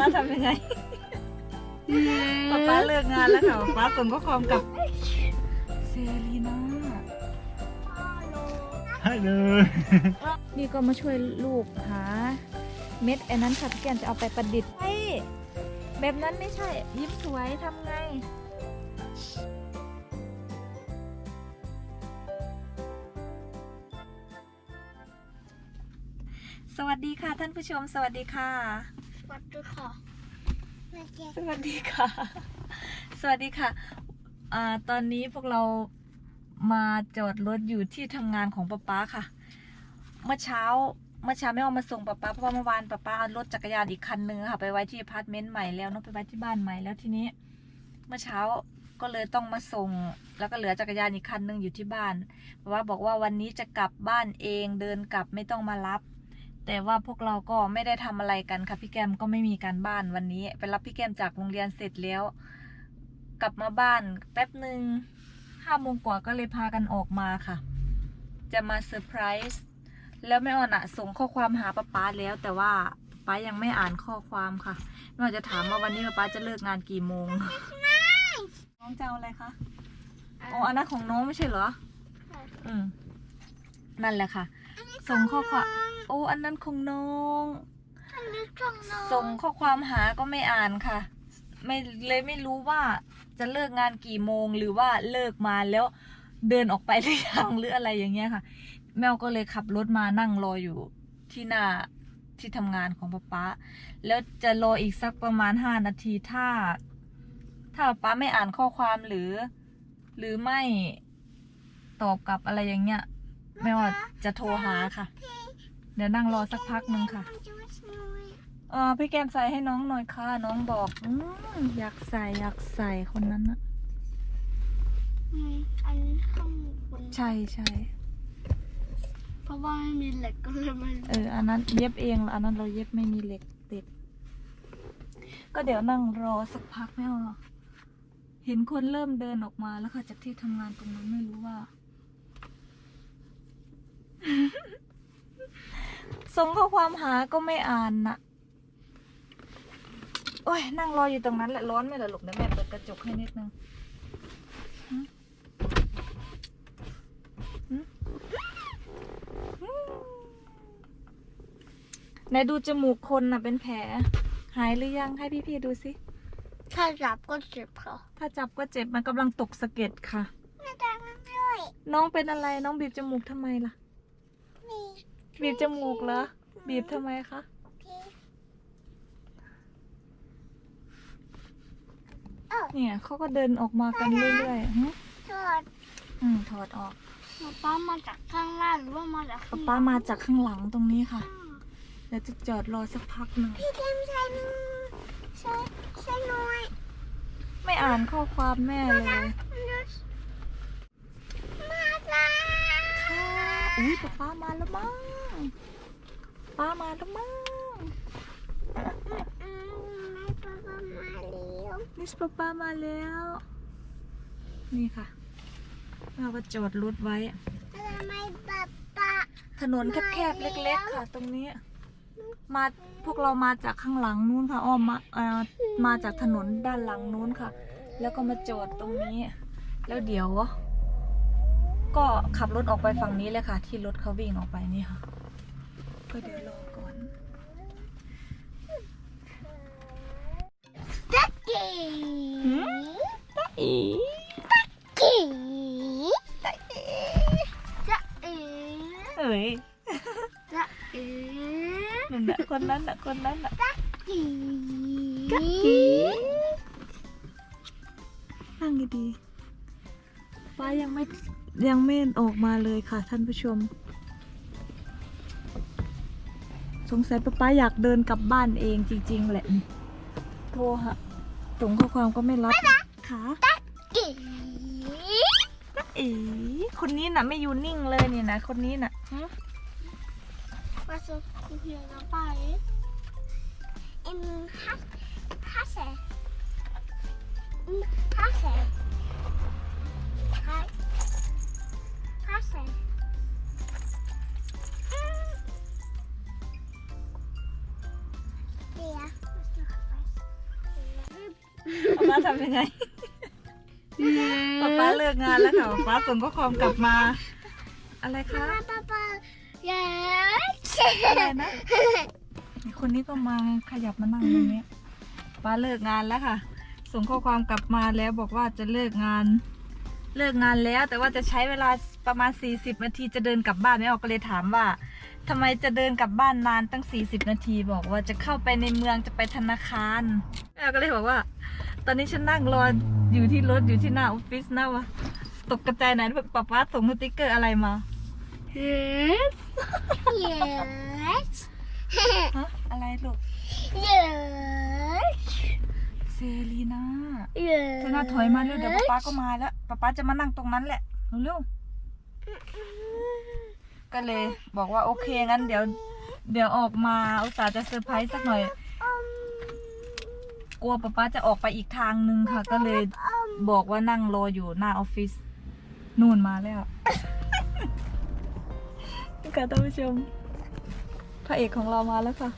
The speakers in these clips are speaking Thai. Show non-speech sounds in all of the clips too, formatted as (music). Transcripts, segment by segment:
ป้าทำยังไงป้าป้าเลิกงานแล้วค่ะป๊าป้าส่งข้อความกับเซรีน่าฮัลโหลนี่ก็มาช่วยลูกหาเม็ดไอ้นั้นค่ะพี่แกนจะเอาไปประดิษฐ์ไอ้แบบนั้นไม่ใช่ ยิ้มสวยทำไงสวัสดีค่ะท่านผู้ชม สวัสดีค่ะ วัดด้วยค่ะสวัสดีค่ะ สวัสดีค่ะอ่าตอนนี้พวกเรามาจอดรถอยู่ที่ทำงานของป๊าป๊าค่ะ เมื่อเช้าเมื่อเช้าไม่เอามาส่งป๊าป๊าเพราะว่าเมื่อวานป๊าป๊ารถจักรยานอีกคันนึงค่ะ ไปไว้ที่อพาร์ตเมนต์ใหม่แล้วเนาะไปไว้ที่บ้านใหม่แล้วทีนี้ เมื่อเช้าก็เลยต้องมาส่ง แล้วก็เหลือจักรยานอีกคันนึงอยู่ที่บ้านป๊าป๊าบอกว่าวันนี้จะกลับบ้านเองเดินกลับไม่ต้องมารับ แต่ว่าพวกเราก็ไม่ได้ทำอะไรกันค่ะพี่แก้มก็ไม่มีการบ้านวันนี้ไปรับพี่แก้มจากโรงเรียนเสร็จแล้ว กลับมาบ้านแป๊บหนึ่งห้าโมงกว่าก็เลยพากันออกมาค่ะ จะมาเซอร์ไพรส์แล้วแม่อ่อนอะส่งข้อความหาป้าป๊าแล้ว แต่ว่าป๊ายังไม่อ่านข้อความค่ะแม่อ่อนจะถามว่าวันนี้ป้าป๊าจะเลิกงานกี่โมงน้องจะเอาอะไรคะอ๋ออันนั้นของน้องไม่ใช่เหรออืมนั่นแหละค่ะ ส่งข้อความโอ้อันนั้นของน้อง อันนี้ตรงน้องส่งข้อความหาก็ไม่อ่านค่ะ ไม่เลยไม่รู้ว่าจะเลิกงานกี่โมงหรือว่าเลิกมาแล้วเดินออกไปหรือยังหรืออะไรอย่างเงี้ยค่ะ แมวก็เลยขับรถมานั่งรออยู่ที่หน้าที่ทำงานของป๊าป๊าแล้วจะรออีกสักประมาณห้านาทีถ้า ถ้าป๊าไม่อ่านข้อความหรือ หรือไม่ตอบกลับอะไรอย่างเงี้ย แม่ว่าจะโทรหาค่ะ เดี๋ยวนั่งรอสักพักหนึ่งค่ะเออพี่แกมใส่ให้น้องหน่อยค่ะ น้องบอกอืมอยากใส่อยากใส่คนนั้นนะอืมอันนี้ข้างบนใช่ใช่เพราะว่าไม่มีเหล็กก็เลยไม่เอออันนั้นเย็บเองอันนั้นเราเย็บไม่มีเหล็กติด ก็เดี๋ยวนั่งรอสักพักไม่เอาหรอกเห็นคนเริ่มเดินออกมาแล้วค่ะจากที่ทำงานตรงนั้นไม่รู้ว่า ส่งข้อความหาก็ไม่อ่านนะโอ้ยนั่งรออยู่ตรงนั้นแหละร้อนไหมล่ะลูกเดี๋ยวแม่เปิดกระจกให้นิดนึงหึหึหึไหนดูจมูกคนน่ะเป็นแผล หายหรือยังให้พี่ๆดูสิ ถ้าจับก็เจ็บค่ะ ถ้าจับก็เจ็บมันกำลังตกสะเก็ดค่ะแม่ตามันด้วยน้องเป็นอะไรน้องบีบจมูกทำไมล่ะนี่ บีบจมูกเหรอ บีบทำไมคะพี่เนี่ยเขาก็เดินออกมากันเรื่อยๆหึถอดอืมถอดออกป้ามาจากข้างล่างหรือว่ามาจากป๊าข้างป้ามาจากข้างหลังตรงนี้ค่ะ เดี๋ยวจะจอดรอสักพักหนึ่ง พี่เกมใช้ใช้ใช้หน่อยไม่อ่านข้อความแม่เลย มาแล้วค่ะอุ้ยป๊าป้ามาแล้วมั้ง ป้ามาแล้วมั้งอืมแม่ป้าก็มาแล้วนิสป๊าป้ามาแล้ว นี่ค่ะเราก็จอดรถไว้ทำไมป้าป้าถนนแคบๆเล็ก ๆ ค่ะ ตรงนี้ มาพวกเรามาจากข้างหลังนู้นค่ะอ้อมมาเอ่อมาจากถนนด้านหลังนู้นค่ะ แล้วก็มาจอดตรงนี้ แล้วเดี๋ยว ก็ขับรถออกไปฝั่งนี้เลยค่ะ ที่รถเขาวิ่งออกไปนี่ค่ะ ก็เดี๋ยวรอก่อนจักกี้หืมอีกี้ตาเอ๋จะเอ๋เอ้ยจะเอ๋นั่นน่ะคนนั้นน่ะคนนั้นน่ะกี้นั่งดีๆฟ้ายังไม่ยังไม่ออกมาเลยค่ะท่านผู้ชม สงสัยป้าป้าอยากเดินกลับบ้านเองจริง ๆ แหละ โทรหาส่งข้อความก็ไม่รับค่ะกี้เอ๋คนนี้น่ะไม่อยู่นิ่งเลยนี่นะ คนนี้น่ะหึมาสุดเพียงกันไปเอ็มฮัสฮัสเซ่ฮัสเซ่ฮัสฮัสเซ่ ป๊าป๊าทำยังไงป๊าป๊าเลิกงานแล้วค่ะป๊าป๊าส่งข้อความกลับมา อะไรคะป้าป้าป้าเย้อะไรนะคนนี้ก็มาขยับมานั่งตรงนี้ป้าเลิกงานแล้วค่ะ ส่งข้อความกลับมาแล้วบอกว่าจะเลิกงาน เลิกงานแล้ว แต่ว่าจะใช้เวลาประมาณ 40 นาทีจะเดินกลับบ้านไม่ออกก็เลยถามว่าทำไมจะเดินกลับบ้านนานตั้ง 40 นาที บอกว่าจะเข้าไปในเมืองจะไปธนาคารแม่ก็เลยบอกว่า ตอนนี้ฉันนั่งรออยู่ที่รถอยู่ที่หน้าออฟฟิศนะวะตกกระจายไหนป๊าป๊าส่งสติ๊กเกอร์อะไรมา yes yes ฮะอะไรลูก yes เธอน่าถอยมาเร็วเดี๋ยวป๊าป๊าก็มาแล้วป๊าป๊าจะมานั่งตรงนั้นแหละเร็วๆก็เลยบอกว่าโอเคงั้นเดี๋ยว เดี๋ยวออกมาอุตส่าห์จะเซอร์ไพรส์สักหน่อย กลัวป๊าป๊าจะออกไปอีกทางนึงค่ะ ก็เลยบอกว่านั่งรออยู่หน้าออฟฟิศนู่นมาแล้วค่ะท่านผู้ชมพระเอกของเรามาแล้วค่ะ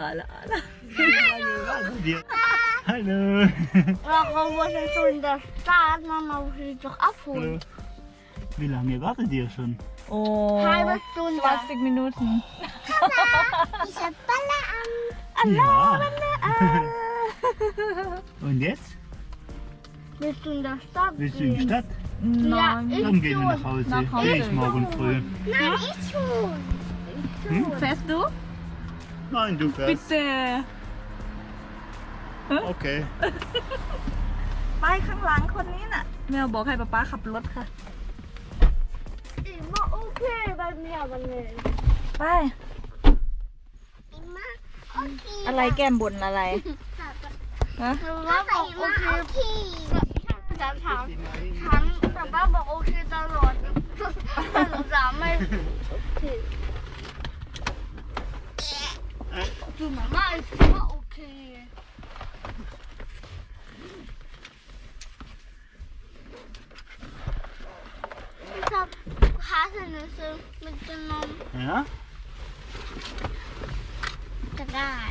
Ala, ala. Hallo. hallo. Warum muss ich so in der Stadt? Mama muss ich doch abholen. Hallo. Wie lange wartet ihr schon? Oh, Halbe Stunde. 20 Minuten. Mama, ich hab Balle an. Hallo, ja. Balle an. (laughs) Und jetzt? Willst du in der Stadt Willst du in die Stadt? Nein. Ja, Dann gehen wir nach Hause. Nach Hause. Geh ich morgen früh. Nein, ich schon. Hm? Fährst du? Nein, du fährst. Bitte. Okay. ไปข้างหลังคนนี้น่ะ แมวบอกให้ป๊าป๊าขับรถค่ะ Immer okay bei mir, aber nicht. ไป Immer okay. อะไรแก้มบนอะไร ฮะ Papa บอกโอเคฉันถามฉันแต่ป้าบอกโอเคตลอดแต่หนูถามไม่ผิดดูมาม่าคื อว่าโอเค Ich hab Haselnüsse mitgenommen. Ja? Drei.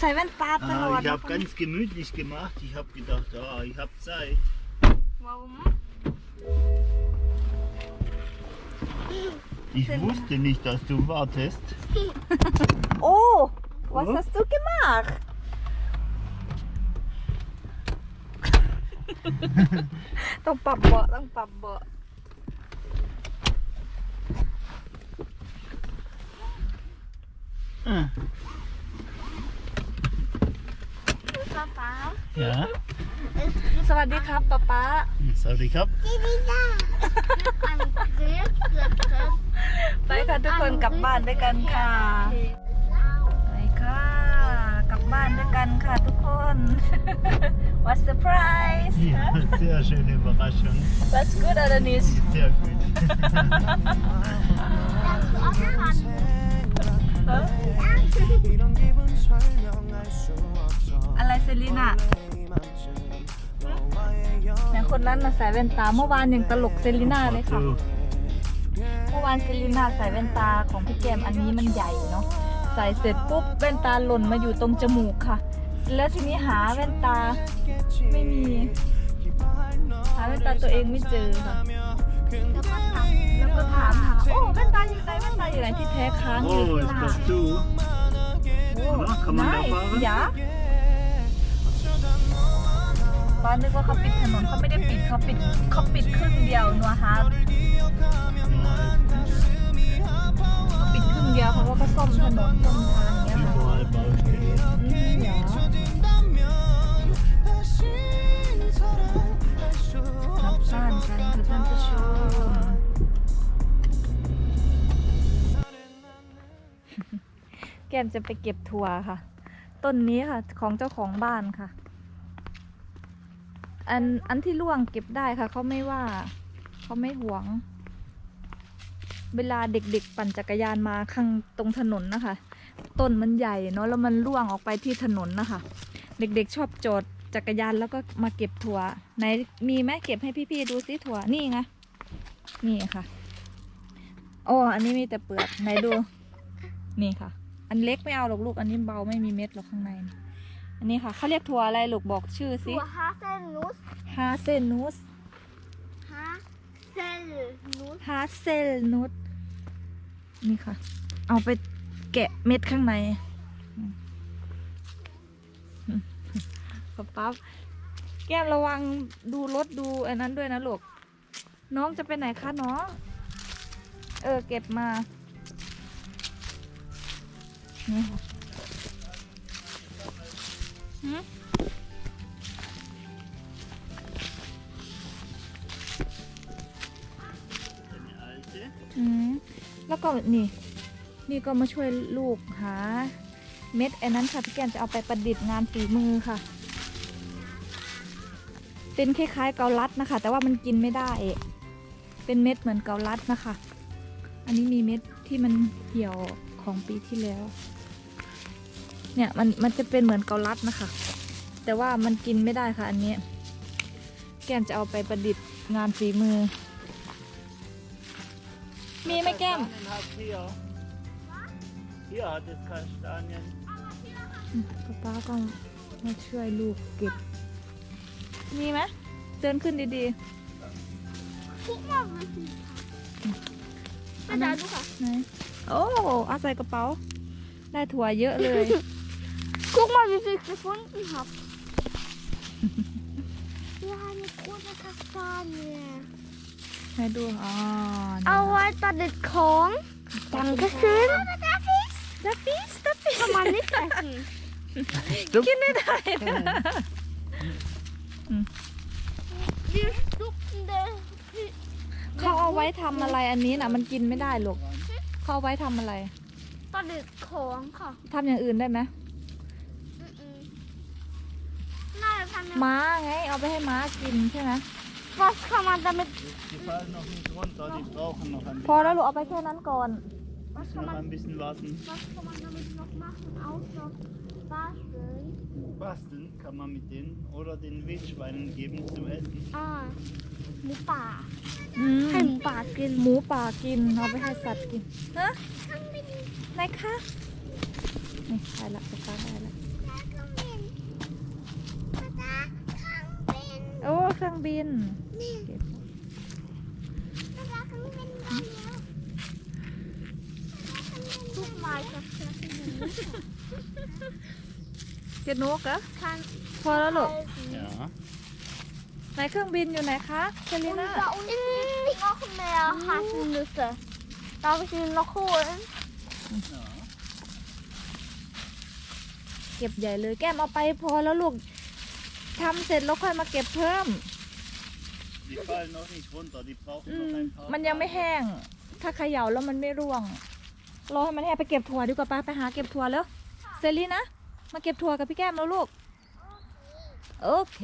ใส่แว่นตาตลอ Ah, ด ich habe ganz gemütlich gemacht. Ich habe gedacht, ah, ich habe Zeit. Warum? Ich wusste nicht, dass du wartest. โอ้ was hast du gemacht ต้องปรับเบาะต้องปรับเบาะ Ah, Papa. ja. สวัสดีค รับป๊าป๊า Sorry, ich hab. Ein Grill. ไปค่ะทุกคนกลับบ้านด้วยกันค่ะไปค่ะ กลับบ้านด้วยกันค่ะทุกคน What surprise Ja, sehr schöne Überraschung. That's good oder nicht Sehr gut. 이런 แม่คนนั้นน่ใส่แว่นตาเมื่อวานอย่างตลกเซรีน่าเลยค่ะ เมื่อวานเซรีน่าใส่แว่นตาของพี่แกมอันนี้มันใหญ่เนาะใส่เสร็จปุ๊บแว่นตาหล่นมาอยู่ตรงจมูกค่ะ แล้วทีนี้หาแว่นตาไม่มี หาแว่นตาตัวเองไม่เจอค่ะแล้วก็ถามแล้วก็ถามหาโอ้แว่นตาอยู่ไหนแว่นตาอยู่ไหนที่แท้ค้างอยู่ที่ไหนโอ้ได้ย่า ป้านึกว่าเขาปิดถนนเขาไม่ได้ปิดเขาปิดเขาปิดครึ่งเดียวนัวฮาร์ดเขาปิดครึ่งเดียวเขาะว่าก็ซ่อมถนนซ่อมทางเนี้ยค่ะ Überall Baustelle. อืมอย่ากลับบ้านกันค่ะท่านผู้ชมแก้มจะไปเก็บถั่วค่ะ ต้นนี้ค่ะของเจ้าของบ้านค่ะ อันอันที่ร่วงเก็บได้ค่ะ เขาไม่ว่า เขาไม่หวง เวลาเด็กๆ ปั่นจักรยานมาข้างตรงถนนนะคะ ต้นมันใหญ่เนาะแล้วมันร่วงออกไปที่ถนนนะคะ เด็กๆชอบจอดจักรยานแล้วก็มาเก็บถั่วไหนมีไหมเก็บให้พี่ๆดูซิถั่วนี่ไงนี่ค่ะโอ้อันนี้มีแต่เปลือกไหนดู นี่ค่ะ อันเล็กไม่เอาหรอกลูกอันนี้เบาไม่มีเม็ดหรอกข้างใน อันนี้ค่ะเขาเรียกถั่วอะไรลูกบอกชื่อสิตัวฮาเซนนุสฮาเซนูสฮาเซนนุสฮาเซลนูสนี่ค่ะ เอาไปแกะเม็ดข้างในอืมอืมป๊าป๊าแก้มระวังดูรถดูอันนั้นด้วยนะลูก น้องจะไปไหนคะน้อง เออเก็บมานี่ค่ะ อืมแล้วก็นี่ นี่ก็มาช่วยลูกหา เม็ดไอ้นั้นค่ะพี่แก้มจะเอาไปประดิษฐ์งานฝีมือค่ะ เป็นคล้ายๆเกาลัดนะคะ แต่ว่ามันกินไม่ได้ เป็นเม็ดเหมือนเกาลัดนะคะ อันนี้มีเม็ดที่มันเหี่ยวของปีที่แล้ว เนี่ยมันมันจะเป็นเหมือนเกาลัดนะคะ แต่ว่ามันกินไม่ได้ค่ะอันนี้ แก้มจะเอาไปประดิษฐ์งานฝีมือ มีไหมแก้ม Kastanien hat hier. Hier hat es Kastanien. ป๊าป้าก็มาช่วยลูกเก็บ มีไหมเดินขึ้นดีทุกมาวิธีๆอาจารย์ดูค่ะ ไหนโอ้เอาใส่กระเป๋า ได้ถั่วเยอะเลย Guck mal, wie viel ich gefunden habe. Wir haben eine große Kastanie. ให้ดูอ๋อเอาไว้ตัดเด็ดของ Dankeschön. Darf ich? ดับบี้ดับบี้ Kann man nicht essen. กินไม่ได้นะ Wir stucken der เขาเอาไว้ทำอะไรอันนี้นะมันกินไม่ได้หรอกเขาเอาไว้ทำอะไรตัดเด็ดของค่ะ ทำอย่างอื่นได้ไหม อืมๆน่าจะทำ ม้าไง เอาไปให้ม้ากินใช่ไหม Was kann man damit Die fallen noch nicht runter, die brauchen noch ein พอ bisschen. แล้วลูกเอาไปแค่นั้นก่อน was Müssen kann noch man ein bisschen warten. was kann man damit noch machen außer basteln? Basteln kann man mit denen oder den Wildschweinen geben zum Essen. อ่าหมูป่า อืมให้หมูป่ากิน หมูป่ากิน เอาไปให้สัตว์กินฮะไหนคะ นี่ได้ละป๊าป้าได้ละ โอ้เครื่องบินเก็บทุกไม้กับเชือกเก็บนกเหรอคันพอแล้วลูก Ja. ไหนเครื่องบินอยู่ไหนคะเซรี Und น่า da unten sind noch mehr Haselnüsse. Darf ich ihn noch holen? ja. เก็บใหญ่เลยแก้มเอาไปพอแล้วลูก ทำเสร็จแล้วค่อยมาเก็บเพิ่ม Die fallen noch nicht runter, die brauchen อื noch ม ein paar. มันยังไม่แห้ง ถ้าเขย่าแล้วมันไม่ร่วง รอให้มันแห้งไปเก็บถั่วดีกว่าป้าไปหาเก็บถั่วแล้วเซรีนะ มาเก็บถั่วกับพี่แก้มแล้วลูก โอเค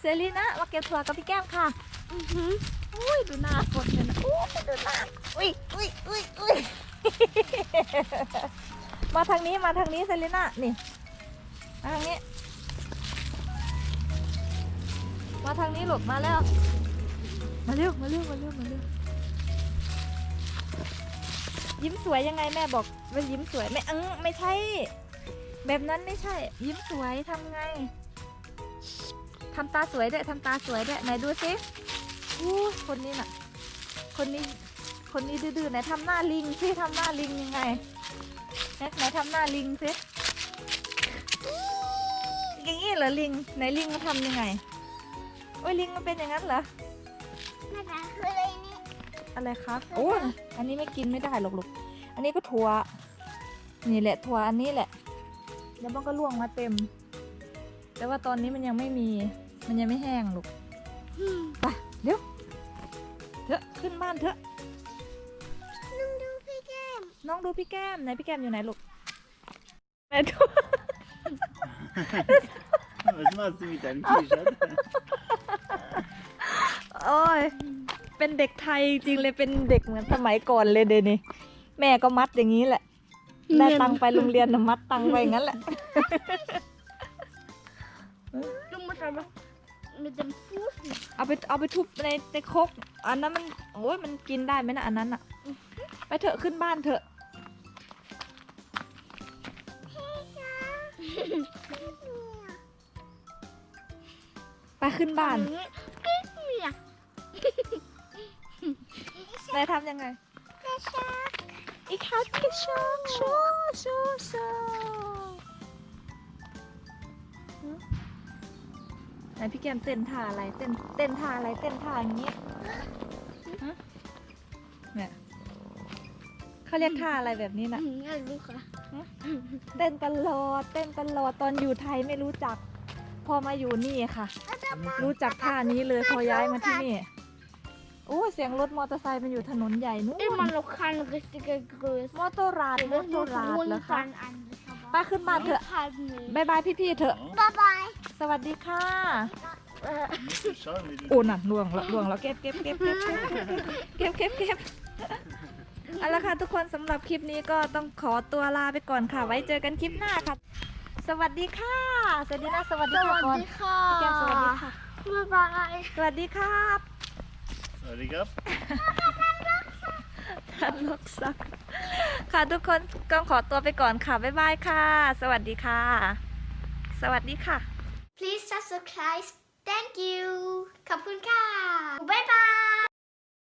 เซรีนะ มาเก็บถั่วกับพี่แก้มค่ะ Mhm. อุ้ยดูหน้าฝนเลยนะอุ้ยดูหน้า อุ้ยอุ้ยอุ้ยอุ้ย มาทางนี้มาทางนี้เซรีน่านี่ มาทางนี้ มาทางนี้ลูกมาแล้ว มาเร็วมาเร็วมาเร็วมาเร็วยิ้มสวยยังไงแม่บอกว่ายิ้มสวยไม่เออไม่ใช่ แบบนั้นไม่ใช่ ยิ้มสวยทำไงทำตาสวยด้วยทำตาสวยด้วยไหนดูสิอู้คนนี้น่ะ คนนี้ คนนี้ดื้อๆไหนทำหน้าลิงสิทำหน้าลิงยังไงไหนไหนทำหน้าลิงสิอย่างนี้เหรอลิงไหนลิงมันทำยังไง โอ้ยลิงมันเป็นอย่างนั้นเหรอ Mama, hol ihn. อะไรครับโอ้ยอันนี้ไม่กินไม่ได้หรอกลูก อันนี้ก็ถั่ว นี่แหละถั่วอันนี้แหละ แล้วมันก็ล่วงมาเต็ม แต่ว่าตอนนี้มันยังไม่มี มันยังไม่แห้งลูก ไปเร็วเถอะขึ้นบ้านเถอะ Nimm du die Gem. น้องดูพี่แก้มไหนพี่แก้มอยู่ไหนลูกไหนดู Was machst du mit deinem T-Shirt? โอ้ย เป็นเด็กไทยจริงเลยเป็นเด็กเหมือนสมัยก่อนเลยเดยวนี่แม่ก็มัดอย่างนี้แหละ ได้ตังค์ไปโรงเรียนนะมัดตังค์ไปงั้นแหละ Du musst aber mit dem Fuß nicht. เอาไปเอาไปทุบในในครกอันนั้นมันโอ้ยมันกินได้ไหมนะอันนั้นอะไปเถอะขึ้นบ้านเถอะ ไปขึ้นบ้าน Gib นายทำยังไงอีกคัดกระชากชากชากชากไหนพี่แกมเต้นท่าอะไร เต้นเต้นท่าอะไร เต้นท่าอย่างนี้ฮะเนี่ยเขาเรียกท่าอะไรแบบนี้น่ะ Ja, Luca. เต้นตลอดเต้นตลอดตอนอยู่ไทยไม่รู้จัก พอมาอยู่นี่ค่ะ รู้จักท่านี้เลยพอย้ายมาที่นี่ โอ้เสียงรถมอเตอร์ไซค์มันอยู่ถนนใหญ่นู่น Immer noch keine richtige Größe. มอเตอร์ราด Wir มอ müssen เตอร์ uns ราดเหรอคะ rundfahren eigentlich, aber ป้าขึ้นบ้านเถอะ halt nicht. บายบายพี่ๆเถอะ Ja, Bye bye. สวัสดีค่ะ Äh, du musst du schauen, wie du โอ้น่ะล่วงแล้วล่วงแล้วเก็บเก็บเก็บเก็บเก็บเก็บเก็บเอาละค่ะทุกคนสำหรับคลิปนี้ก็ต้องขอตัวลาไปก่อนค่ะ ไว้เจอกันคลิปหน้าค่ะ สวัสดีค่ะ สวัสดีนะสวัสดีค่ะก่อนพี่แก้มสวัสดีค่ะ Bye bye. ส วัสดีครับ Sorry, Gab. ทันลกซัก ค่ะทุกคนก็ขอตัวไปก่อนค่ะ บ๊ายบายค่ะ สวัสดีค่ะ สวัสดีค่ะ Please subscribe. Thank you. ขอบคุณค่ะ Bye bye.